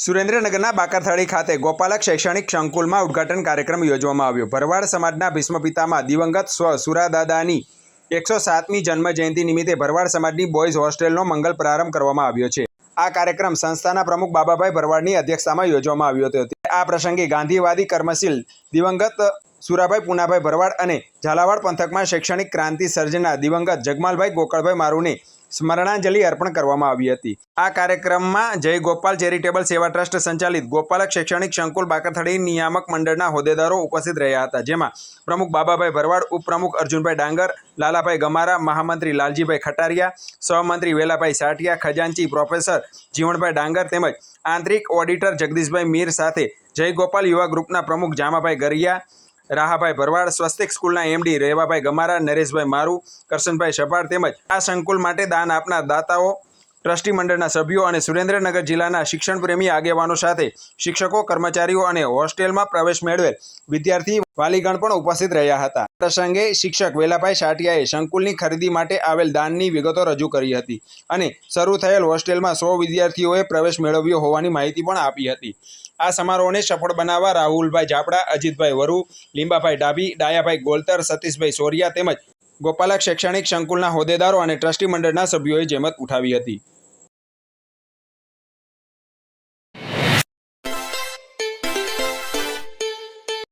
સુરેન્દ્રનગરના બાકાથાળી ખાતે ગોપાલક શૈક્ષણિક સંકુલમાં ઉદ્ઘાટન કાર્યક્રમ યોજવામાં આવ્યો. ભરવાડ સમાજના ભીષ્મપિતામાં દિવંગત સ્વ સુરાદાદાની એકસો સાતમી જન્મ જયંતિ નિમિત્તે ભરવાડ સમાજની બોયઝ હોસ્ટેલનો મંગલ પ્રારંભ કરવામાં આવ્યો છે. આ કાર્યક્રમ સંસ્થાના પ્રમુખ બાબાભાઈ ભરવાડની અધ્યક્ષતામાં યોજવામાં આવ્યો હતો. આ પ્રસંગે ગાંધીવાદી કર્મશીલ દિવંગત સુરાભાઈ પુનાભાઈ ભરવાડ અને ઝાલાવાડ પંથકમાં શૈક્ષણિક ક્રાંતિ સર્જના દિવંગત જગમાલભાઈ ગોકળભાઈ મારુને સ્મરણાંજલિ અર્પણ કરવામાં આવી હતી. આ કાર્યક્રમમાં જય ગોપાલ ચેરિટેબલ સેવા ટ્રસ્ટ સંચાલિત ગોપાલક શૈક્ષણિક સંકુલ બાકાથડી નિયામક મંડળના હોદ્દેદારો ઉપસ્થિત રહ્યા હતા. જેમાં પ્રમુખ બાબાભાઈ ભરવાડ, ઉપપ્રમુખ અર્જુનભાઈ ડાંગર, લાલાભાઈ ગમારા, મહામંત્રી લાલજીભાઈ ખટારિયા, સહમંત્રી વેલાભાઈ સાટિયા, ખજાનચી પ્રોફેસર જીવણભાઈ ડાંગર તેમજ આંતરિક ઓડિટર જગદીશભાઈ મીર સાથે જય ગોપાલ યુવા ગ્રુપના પ્રમુખ જામાભાઈ ગરિયા રાહાભાઈ ભરવાડ, સ્વસ્તિક સ્કૂલના એમડી રેવાભાઈ ગમારા, નરેશભાઈ મારુ, કરશનભાઈ સપાર તેમજ આ સંકુલ માટે દાન આપનાર દાતાઓ ટ્રસ્ટી મંડળના સભ્યો અને સુરેન્દ્રનગર જિલ્લાના શિક્ષણપ્રેમી આગેવાનો સાથે શિક્ષકો, કર્મચારીઓ અને હોસ્ટેલમાં પ્રવેશ મેળવેલ વિદ્યાર્થી વાલીગણ પણ ઉપસ્થિત રહ્યા હતા. પ્રસંગે શિક્ષક વેલાભાઈ સાટિયાએ સંકુલની ખરીદી માટે આવેલ દાનની વિગતો રજૂ કરી હતી અને શરૂ થયેલ હોસ્ટેલમાં સો વિદ્યાર્થીઓએ પ્રવેશ મેળવ્યો હોવાની માહિતી પણ આપી હતી. આ સમારોહને સફળ બનાવવા રાહુલભાઈ જાપડા, અજીતભાઈ વરુ, લીંબાભાઈ ડાબી ડાયાભાઈ ગોલતર, સતીશભાઈ સોરિયા તેમજ ગોપાલક શૈક્ષણિક સંકુલના હોદ્દેદારો અને ટ્રસ્ટી મંડળના સભ્યોએ જેમત ઉઠાવી હતી.